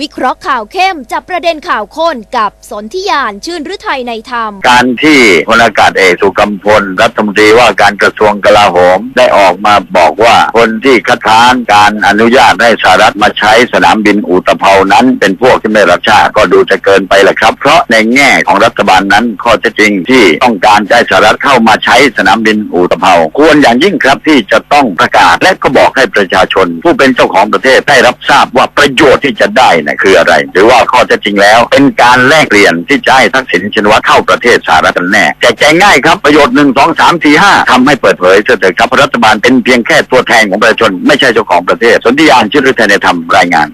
วิเคราะห์ข่าวเข้มจับประเด็นข่าวข้นกับสนธิยานชื่นฤทัยในธรรม การที่พลอากาศเอกสุกัมพลรัฐมนตรีว่าการกระทรวงกลาโหมได้ออกมาบอกว่าคนที่คัดค้านการอนุญาตให้สหรัฐมาใช้สนามบินอุตภเปานั้น เป็นพวกที่ไม่รักชาติก็ดูจะเกินไปแหละครับ เพราะในแง่ของรัฐบาลนั้นข้อเท็จจริงที่ต้องการให้สหรัฐเข้ามาใช้สนามบินอุตภเปาควรอย่างยิ่งครับที่จะต้องประกาศและก็บอกให้ประชาชน ผู้เป็นเจ้าของประเทศได้รับทราบว่าประโยชน์ที่จะได้นะคืออะไร หรือว่าข้อเท็จจริงแล้ว เป็นการแลกเปลี่ยนที่จะให้ทักษิณชินวัตรเข้าประเทศสหรัฐกันแน่แจกแจงง่ายครับประโยชน์หนึ่งสองสามสี่ห้าทำให้เปิดเผยเสถิดครับรัฐบาลเป็นเพียงแค่ตัวแทนของประชาชนไม่ใช่เจ้าของประเทศสนธิยานชิรุไทยในธรรมรายงาน